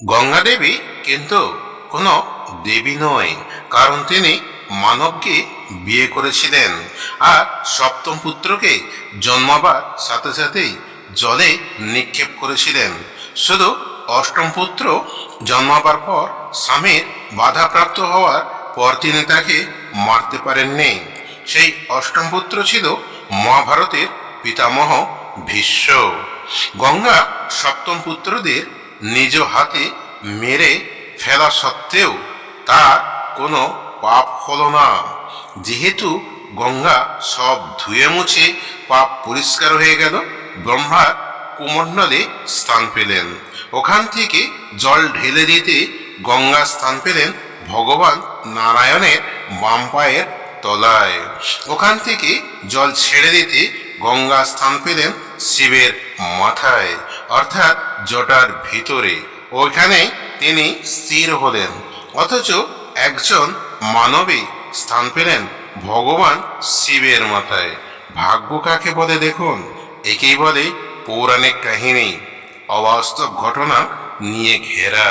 গঙ্গা দেবী কিন্তু কোনো দেবী নয়, কারণ তিনি মানবকে বিয়ে করেছিলেন আর সপ্তম পুত্রকে জন্মাবার সাথে সাথেই জলে নিক্ষেপ করেছিলেন। শুধু অষ্টম পুত্র জন্মাবার পর স্বামীর বাধাপ্রাপ্ত হওয়ার পর তিনি তাকে মারতে পারেননি। সেই অষ্টম পুত্র ছিল মহাভারতের পিতামহ ভীষ্ম। গঙ্গা সপ্তম পুত্রদের নিজ হাতে মেরে ফেলা সত্ত্বেও তার কোনো পাপ হলো না। যেহেতু গঙ্গা সব ধুয়ে মুছে পাপ পরিষ্কার হয়ে গেল, ব্রহ্মার কুমণ্ডলে স্থান পেলেন। ওখান থেকে জল ঢেলে দিতে গঙ্গা স্থান পেলেন ভগবান নারায়ণের বাম পায়ের তলায়। ওখান থেকে জল ছেড়ে দিতে গঙ্গা স্থান পেলেন শিবের মাথায়, অর্থাৎ জটার ভিতরে। ওইখানেই তিনি স্থির হলেন। অথচ একজন মানবী স্থান পেলেন ভগবান শিবের মাথায়। ভাগ্য কাকে বলে দেখুন? একেই বলে পৌরাণিক কাহিনী। অবাস্তব ঘটনা নিয়ে ঘেরা।